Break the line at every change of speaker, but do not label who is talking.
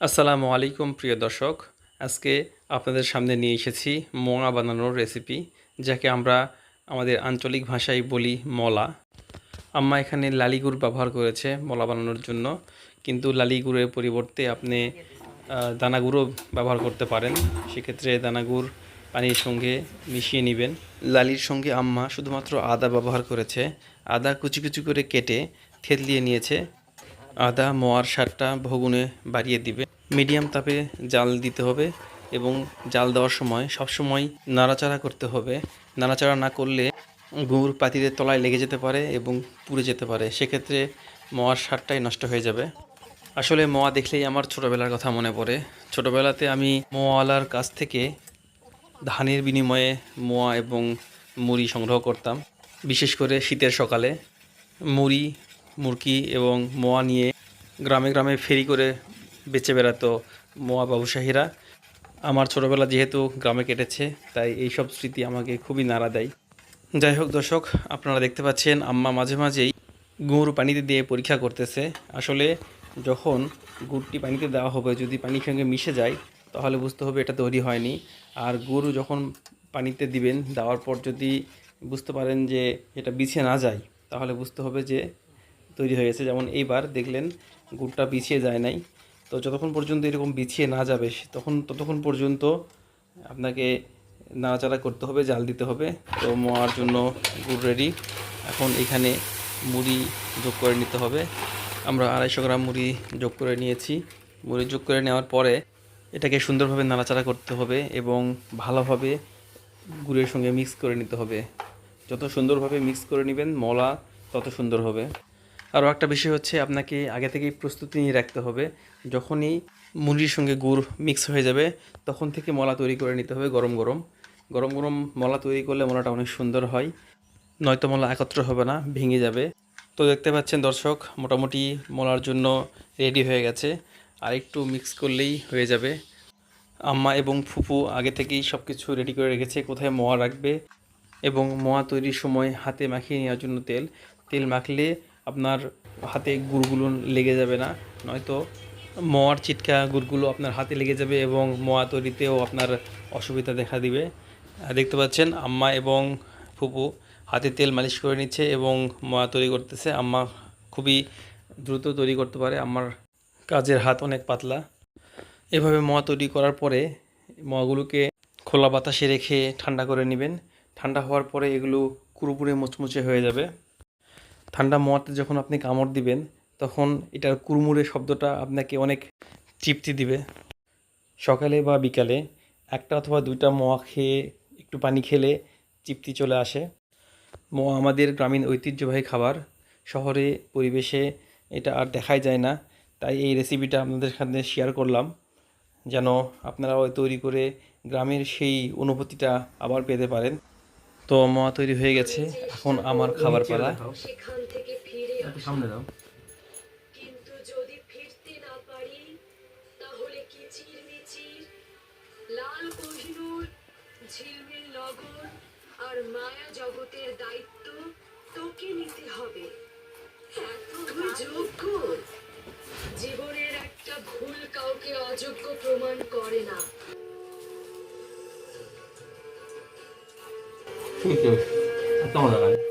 আসসালামু আলাইকুম, প্রিয় দর্শক। আজকে আপনাদের সামনে নিয়ে এসেছি মোয়া বানানোর রেসিপি যাকে আমরা আমাদের আঞ্চলিক ভাষায় বলি মলা। আম্মা এখানে লালি গুড় ব্যবহার করেছে মলা বানানোর জন্য, কিন্তু লালি গুড়ের পরিবর্তে আপনি দানা গুঁড়ো ব্যবহার করতে পারেন। সেক্ষেত্রে দানা গুড় পানির সঙ্গে মিশিয়ে নেবেন। লালির সঙ্গে আম্মা শুধুমাত্র আদা ব্যবহার করেছে। আদা কুচি কুচি করে কেটে থেতলিয়ে নিয়েছে। আদা, মোয়ার সারটা বহুগুণে বাড়িয়ে দিবে। মিডিয়াম তাপে জাল দিতে হবে এবং জাল দেওয়ার সময় সবসময় নাড়াচাড়া করতে হবে। নাড়াচাড়া না করলে গুড় পাতিলের তলায় লেগে যেতে পারে এবং পুড়ে যেতে পারে। সেক্ষেত্রে মোয়ার সারটাই নষ্ট হয়ে যাবে। আসলে মোয়া দেখলেই আমার ছোটোবেলার কথা মনে পড়ে। ছোটোবেলাতে আমি মোয়ালার কাছ থেকে ধানের বিনিময়ে মোয়া এবং মুড়ি সংগ্রহ করতাম। বিশেষ করে শীতের সকালে। মুড়ি মুরকি এবং মোয়া নিয়ে গ্রামে গ্রামে ফেরি করে বেচে বেড়াতো মোয়া ব্যবসায়ীরা। আমার ছোটোবেলা যেহেতু গ্রামে কেটেছে, তাই এই সব স্মৃতি আমাকে খুবই নাড়া দেয়। যাই হোক দর্শক, আপনারা দেখতে পাচ্ছেন আম্মা মাঝে মাঝেই গুড় পানিতে দিয়ে পরীক্ষা করতেছে। আসলে যখন গুড়টি পানিতে দেওয়া হবে, যদি পানির সঙ্গে মিশে যায়, তাহলে বুঝতে হবে এটা তৈরি হয়নি। আর গুড় যখন পানিতে দিবেন, দেওয়ার পর যদি বুঝতে পারেন যে এটা বিছিয়ে না যায়, তাহলে বুঝতে হবে যে তৈরি হয়ে গেছে। যেমন এইবার দেখলেন গুড়টা বিছিয়ে যায় নাই। তো যতক্ষণ পর্যন্ত এরকম বিছিয়ে না যাবে, তখন, ততক্ষণ পর্যন্ত আপনাকে নাড়াচাড়া করতে হবে, জাল দিতে হবে। তো মোয়ার জন্য গুড় রেডি এখন এখানে মুড়ি যোগ করে নিতে হবে। আমরা আড়াইশো গ্রাম মুড়ি যোগ করে নিয়েছি। মুড়ি যোগ করে নেওয়ার পরে এটাকে সুন্দরভাবে নাড়াচাড়া করতে হবে এবং ভালোভাবে গুড়ের সঙ্গে মিক্স করে নিতে হবে। যত সুন্দরভাবে মিক্স করে নেবেন, মলা তত সুন্দর হবে। আরও একটা বিষয় হচ্ছে আপনাকে আগে থেকেই প্রস্তুতি নিয়ে রাখতে হবে। যখনই মুড়ির সঙ্গে গুড় মিক্স হয়ে যাবে, তখন থেকে মলা তৈরি করে নিতে হবে গরম গরম। গরম গরম মলা তৈরি করলে মলাটা অনেক সুন্দর হয়। নয়তো মলা একত্র হবে না, ভেঙে যাবে। তো দেখতে পাচ্ছেন দর্শক, মোটামুটি মলার জন্য রেডি হয়ে গেছে। আর একটু মিক্স করলেই হয়ে যাবে। আম্মা এবং ফুপু আগে থেকেই সব কিছু রেডি করে রেখেছে, কোথায় মোয়া রাখবে। এবং মোয়া তৈরির সময় হাতে মাখিয়ে নেওয়ার জন্য তেল। তেল মাখলে আপনার হাতে গুড়গুলো লেগে যাবে না, নয়তো মোয়ার চিটকা গুড়গুলো আপনার হাতে লেগে যাবে এবং মোয়া তৈরিতেও আপনার অসুবিধা দেখা দিবে। দেখতে পাচ্ছেন আম্মা এবং ফুপু হাতে তেল মালিশ করে নিচ্ছে এবং মোয়া তৈরি করতেছে। আম্মা খুবই দ্রুত তৈরি করতে পারে আমার কাজের হাত অনেক পাতলা। এভাবে মোয়া তৈরি করার পরে মোয়াগুলোকে খোলা বাতাসে রেখে ঠান্ডা করে নেবেন। ঠান্ডা হওয়ার পরে এগুলো কুরুপুরে মুচমুচে হয়ে যাবে। ঠান্ডা মোয়াতে যখন আপনি কামড় দিবেন, তখন এটার কুরমুরে শব্দটা আপনাকে অনেক তৃপ্তি দিবে। সকালে বা বিকালে একটা অথবা দুইটা মোয়া খেয়ে একটু পানি খেলে তৃপ্তি চলে আসে। মোয়া আমাদের গ্রামীণ ঐতিহ্যবাহী খাবার। শহরে, পরিবেশে এটা আর দেখাই যায় না। তাই এই রেসিপিটা আপনাদের সাথে শেয়ার করলাম। যেন আপনারাও তৈরি করে গ্রামের সেই অনুভূতিটা আবার পেতে পারেন। তো মোয়া তৈরি হয়ে গেছে। এখন আমার খাবার পালা।
সেখান থেকে ফিরে
সামনে দাও।
কিন্তু যদি ফিরতে না পারি তাহলে কিচির লাল কোহিনূর ঝিলমিল নগর আর মায়া জগতের দায়িত্ব তোকে নিতে হবে। তুই যোগ্য জীবনের একটা ভুল কাউকে অযোগ্য প্রমাণ করে না।
这个酒还倒着来？